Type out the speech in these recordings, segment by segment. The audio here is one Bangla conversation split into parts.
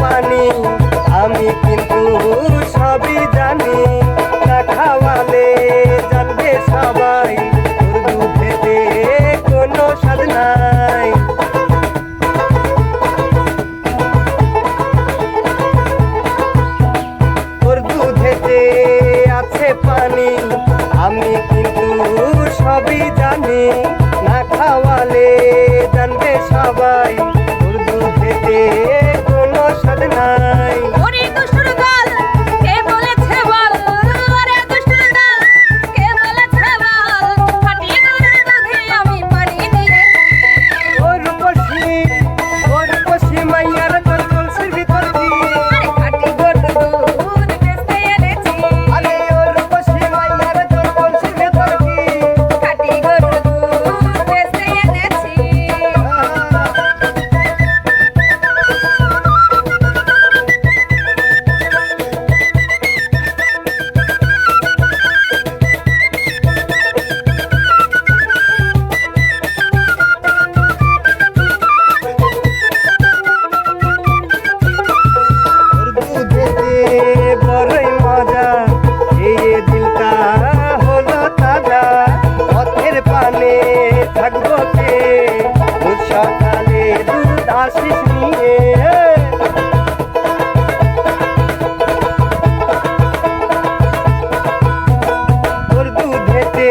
পানি, আমি কিন্তু সবই জানি। না খাওয়ালে জানবে সবাই দুধেতে কোনো স্বাদ নাই। তোর দুধেতে আছে পানি, আমি কিন্তু সবই জানি। না খাওয়ালে আশিস নিয়ে। তোর দুধেতে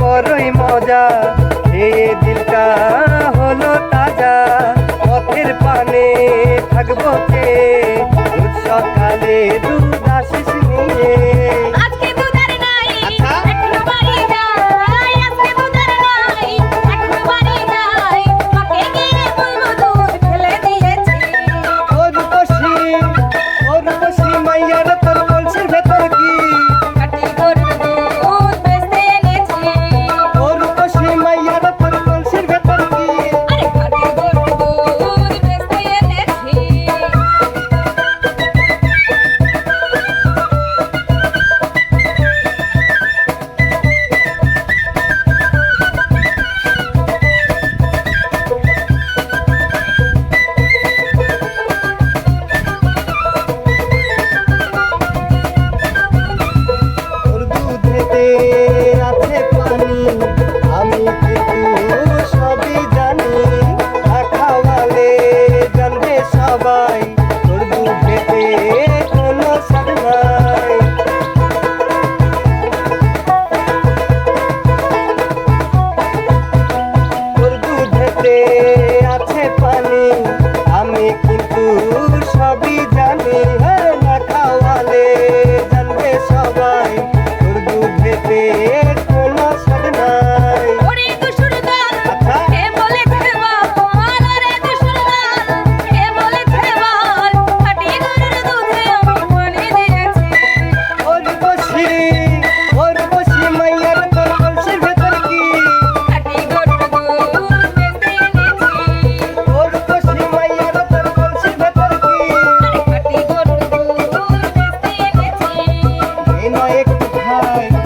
বড়ই মজা। হে দিলটা হলো তাজা। পথের পানে থাকব কে? সকালে দুধ আশিস নিয়ে। ঝুড়িতে আছে পানি। hai